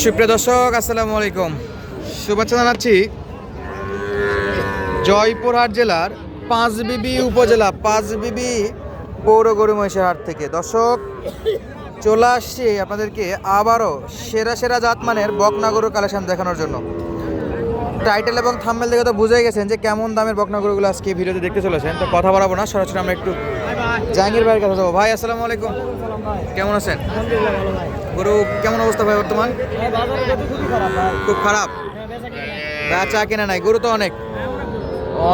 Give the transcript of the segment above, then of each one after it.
সুপ্রিয় দর্শক, আসসালামু আলাইকুম। শুভেচ্ছা জানাচ্ছি জয়পুরহাট জেলার পাঁচবিবি উপজেলা, পাঁচবিবি পৌর গরু হাট থেকে। দর্শক, চলে আসছি আপনাদেরকে আবারও সেরা সেরা জাতমানের বকনা গরুর কালেকশন দেখানোর জন্য। টাইটেল এবং থাম্বেল দেখে তো বুঝে গেছেন যে কেমন দামের বকনা গরুগুলো আজকে ভিডিওতে দেখতে চলেছেন। তো কথা বাড়াবো না, সরাসরি আমরা একটু জাহাঙ্গীর ভাইয়ের কাছে যাব ভাই, আসসালামু আলাইকুম। কেমন আছেন? গরু কেমন অবস্থা ভাই বর্তমান? খুব খারাপ। বেচা কেনা নাই, গরু তো অনেক।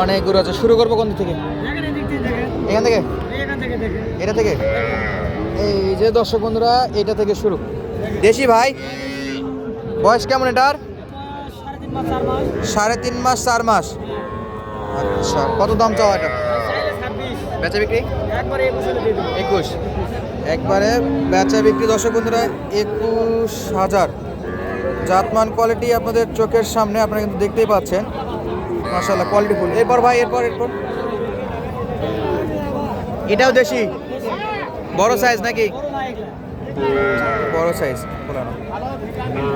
অনেক গরু আছে। শুরু করব কোন থেকে? এখান থেকে? এটা থেকে? এই যে দর্শক বন্ধুরা, এটা থেকে শুরু। দেশি ভাই, বয়স কেমন এটার? সাড়ে তিন মাস, চার মাস। আচ্ছা কত দাম চাওয়া এটা? বেচা বিক্রি? একুশ একবারে বেচা বিক্রি দর্শক বন্ধুরা একুশ হাজার। জাতমান কোয়ালিটি আপনাদের চোখের সামনে আপনারা কিন্তু দেখতেই পাচ্ছেন। মাসাল্লাহ কোয়ালিটি ফুল এরপর ভাই এরপর এরপর। এটাও দেশি? বড় সাইজ নাকি? বড় সাইজ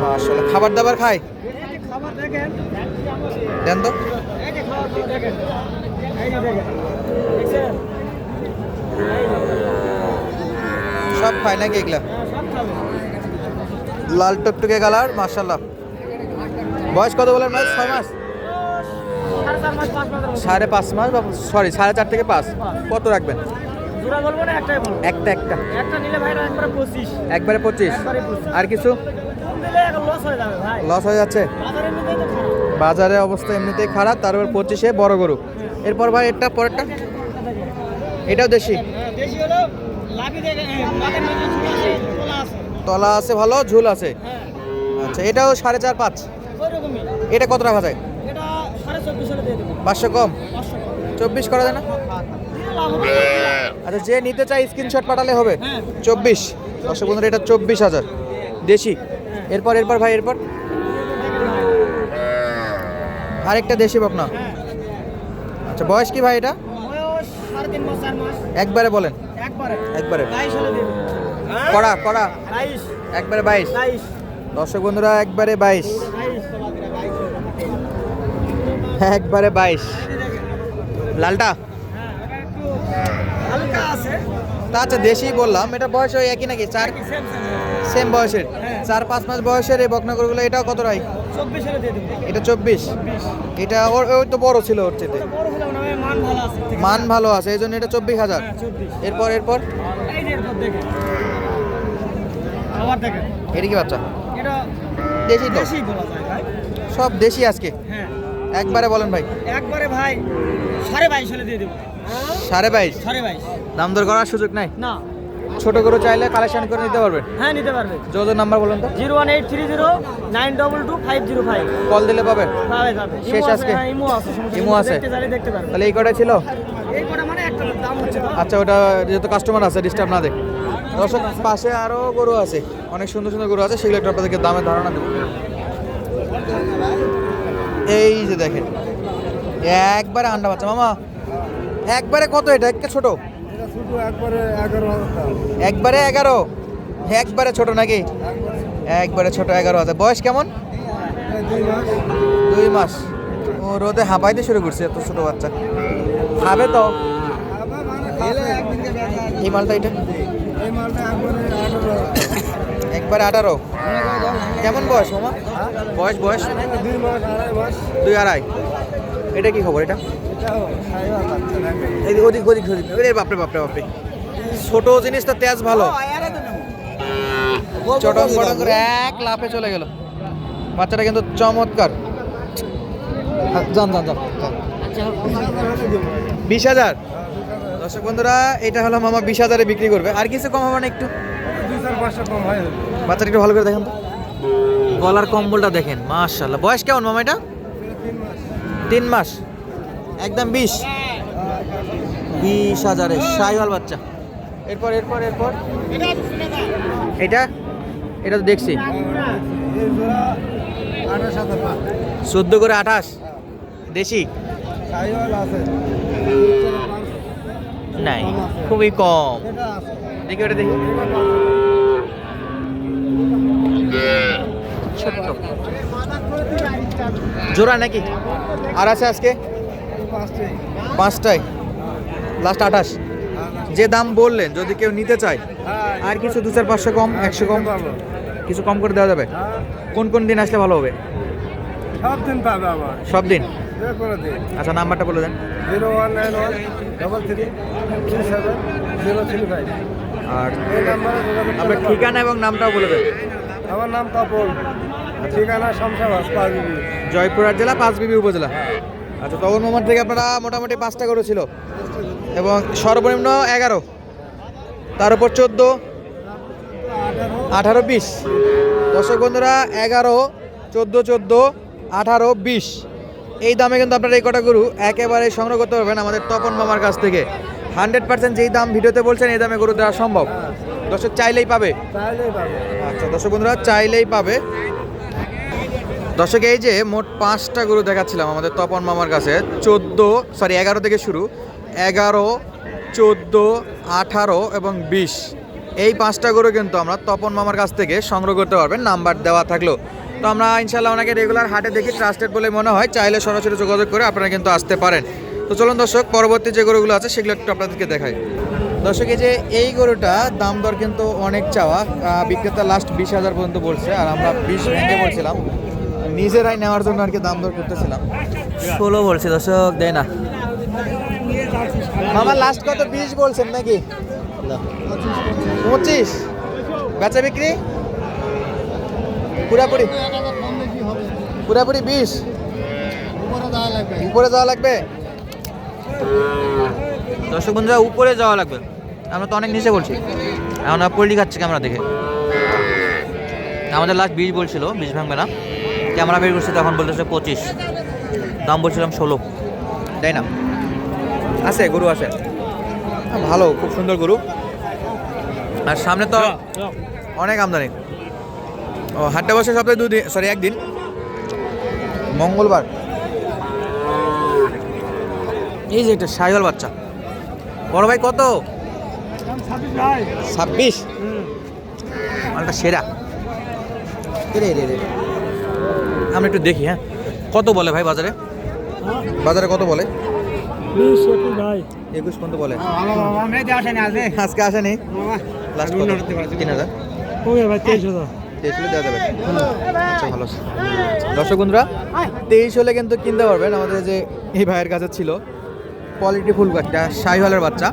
মাসাল্লাহ খাবার দাবার খায় দেন তো। সব খায় নাকি এগুলা? লাল টকটকে কালার মার্শাল্লাহ বয়স কত বলেন ভাই? ছয় মাস? সাড়ে পাঁচ মাস বা সরি সাড়ে চার থেকে পাঁচ। কত রাখবেন? একটা একটা। একবারে পঁচিশ। আর কিছু? লস হয়ে যাচ্ছে? বাজারে নিতেই তো খারাপ। বাজারে অবস্থা এমনিতেই খারাপ তারপর পঁচিশে বড় গরু। এরপর ভাই এটা পরেরটা? এটাও দেশি? হ্যাঁ, তোলা আছে। ভালো ঝুল আছে? হ্যাঁ। আচ্ছা এটাও সাড়ে চার পাঁচ? এটা কত রাখা যায়? পাঁচশো কম? চব্বিশ করা যায় না? আচ্ছা যে নিতে চাই স্ক্রিনশট পাঠালে হবে? হ্যাঁ। চব্বিশ? দর্শক পনেরো এটা চব্বিশ হাজার। দেশি? এরপর এরপর ভাই এরপর? আরেকটা দেশি বকনা। হ্যাঁ। আচ্ছা বয়স কি ভাই এটা? একবারে বলেন। একবারে। কড়া কড়া একবারে বাইশ। বাইশ। দর্শক বন্ধুরা একবারে বাইশ। একবারে বাইশ। লালটা? হ্যাঁ তা আচ্ছা দেশি বললাম। এটা বয়স ওই একই নাকি? চার সেম বয়সের। চার পাঁচ মাস বয়সের এই বকনাগরগুলো এটাও কত রাই? এটা চব্বিশ? এটা ওর ওই তো বড় ছিল ওর ভাই, মান ভালো আছে এই জন্য এটা চব্বিশ হাজার। হ্যাঁ, এরপর এরপর? এটা কি বাচ্চা? দেশি তো। সব দেশি আজকে? হ্যাঁ। একবারে বলেন ভাই। একবারে ভাই সাড়ে বাইশ হলে দিয়ে দেবো। সাড়ে বাইশ? সাড়ে বাইশ। দাম দর করার সুযোগ নাই? না। ছোট করে চাইলে কালেকশন করে নিতে পারবেন? হ্যাঁ নিতে পারবে। যোগাযোগ নাম্বার বলুন তো। Zero one eight three zero nine double two five zero five. Call দিলে পাবেন? পাবে শেষ আজকে? হ্যাঁ, ইমো আছে তাহলে এই কটাই ছিল? কটা মানে একটা দাম হচ্ছে আচ্ছা ওটা যেহেতু কাস্টমার আছে ডিস্টার্ব না দেখ দর্শক পাশে আরও গরু আছে। অনেক সুন্দর সুন্দর গরু আছে সেগুলো একটু আপনাদেরকে দামের ধারণা দেবো। এই যে দেখেন একবারে আন্ডা বাচ্চা। মামা একবারে কত এটা? একটা ছোট। একবারে এগারো একবারে ছোট নাকি? একবারে ছোট এগারো হাজার। বয়স কেমন? দুই মাস। ও রোদে হাঁপাইতে শুরু করছে এত ছোট বাচ্চা। খাবে তো? মানে এই মালটা এটা? একবারে আঠারো। কেমন বয়স মামা বয়স বয়স? দুই আড়াই। এটা কি খবর এটা? ওদিক ওদিক ওদিক। রে বাপরে বাপরে বাপরে। ছোট জিনিসটা তেজ ভালো। চটক বটক করে এক লাফে চলে গেল। বাচ্চাটা কিন্তু চমৎকার। হ্যাঁ, যান যান। বিশ হাজার। দর্শক বন্ধুরা এটা হলো মামা বিশ হাজারে বিক্রি করবে। আর কিছু কম হবে না একটু? বাচ্চাটা একটু ভালো করে দেখেন গলার কম্বলটা দেখেন মাশাল্লাহ বয়স কেমন মামা এটা? তিন মাস। একদম বিশ। বিশ হাজারে সাইওয়াল বাচ্চা। এরপর এরপর এরপর? এটা এটা? তো দেখছি। চোদ্দ করে আঠাশ। দেশি? নাই খুবই কম। এটা দেখি ওটা দেখি। ছোট্ট। জোড়া নাকি? আর আছে আজকে? পাঁচটায়। লাস্ট আঠাশ? যে দাম বললেন যদি কেউ নিতে চায় হ্যাঁ। আর কিছু দু চার পাঁচশো কম একশো কম কিছু কম করে দেওয়া যাবে? হ্যাঁ। কোন কোন দিন আসলে ভালো হবে? সব দিন পাবে আবার। সব দিন? আচ্ছা নাম্বারটা বলে দেন। Zero one nine one double three three seven zero three five আর আপনার ঠিকানা এবং নামটাও বলে দেন। আমার নাম তপন। ঠিকানা শামসাবাস পাঁচবি জয়পুরহাট জেলা পাঁচবিবি উপজেলা। আচ্ছা তখন মোমার থেকে আপনারা মোটামুটি পাঁচটা গরু ছিল। এবং সর্বনিম্ন এগারো। তার উপর চোদ্দ। আঠারো বিশ। দর্শক বন্ধুরা এগারো চোদ্দ চোদ্দ আঠারো বিশ। এই দামে কিন্তু আপনারা এই কটা গরু একেবারে সংগ্রহ করতে পারবেন আমাদের তপন মামার কাছ থেকে। হান্ড্রেড পার্সেন্ট যেই দাম ভিডিওতে বলছেন এই দামে গরু দেওয়া সম্ভব। দর্শক চাইলেই পাবে। চাইলেই পাবে। আচ্ছা দর্শক বন্ধুরা চাইলেই পাবে। দর্শক, এই যে মোট পাঁচটা গরু দেখাচ্ছিলাম আমাদের তপন মামার কাছে। চোদ্দ সরি এগারো থেকে শুরু। এগারো, চোদ্দ, আঠারো এবং বিশ। এই পাঁচটা গরু কিন্তু আমরা তপন মামার কাছ থেকে সংগ্রহ করতে পারবেন। নাম্বার দেওয়া থাকল। তো আমরা ইনশাল্লাহ ওনাকে রেগুলার হাটে দেখি ট্রাস্টেড বলে মনে হয়। চাইলে সরাসরি যোগাযোগ করে আপনারা কিন্তু আসতে পারেন। তো চলুন দর্শক, পরবর্তী যে গরুগুলো আছে সেগুলো একটু আপনাদেরকে দেখাই। দর্শক, এই যে এই গরুটা, দাম দর কিন্তু অনেক চাওয়া। বিক্রেতা লাস্ট বিশ হাজার পর্যন্ত বলছে, আর আমরা বিশ ভেঙে বলছিলাম। নিজেরাই নেওয়ার জন্য আর কি দাম দর করতেছিলাম। ষোলো বলছে দর্শক দেয় না। মামা লাস্ট কত? বিশ বলছেন নাকি? পঁচিশ। বেচা বিক্রি? পুরাপুরি। পুরাপুরি বিশ। উপরে যাওয়া লাগবে? দর্শক বন্ধুরা উপরে যাওয়া লাগবে। আমরা তো অনেক নিচে বলছি। এখন পল্লি খাচ্ছে ক্যামেরা দেখে। আমাদের লাস্ট বিশ বলছিল বিশ ভাঙবে না। ক্যামেরা বের করছে তখন বলতেছে পঁচিশ। দাম বলছিলাম ষোলো। তাই না। আছে গরু আছে। ভালো খুব সুন্দর গরু। আর সামনে তো অনেক আমদানি। ও হাটটা বসে সপ্তাহে দুদিন সরি একদিন। মঙ্গলবার। এই যে এটা সাইওয়াল বাচ্চা। বড় ভাই কত? ছাব্বিশ। মালটা সেরা। রে রে রে? আমরা একটু দেখি হ্যাঁ। কত বলে ভাই বাজারে? বাজারে কত বলে? একুশ পর্যন্ত বলে। আজকে আসেনি? লাস্ট তিন হাজার। তেইশ হলে দেওয়া যাবে। আচ্ছা ভালো আছে। দর্শক বন্ধুরা তেইশ হলে কিন্তু কিনতে পারবেন আমাদের যে এই ভাইয়ের কাছে ছিল। কোয়ালিটি ফুল একটা শাহিওয়ালের বাচ্চা।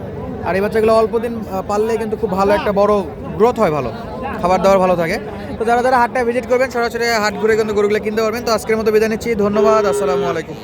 আর এই বাচ্চাগুলো অল্প দিন পাললে কিন্তু খুব ভালো একটা বড় গ্রোথ হয় ভালো। খাবার দাবার ভালো থাকে। তো যারা যারা হাটটা ভিজিট করবেন, সরাসরি হাট ঘুরে কিন্তু গরুগুলো কিনতে পারবেন। তো আজকের মতো বিদায় নিচ্ছি। ধন্যবাদ। আসসালামু আলাইকুম।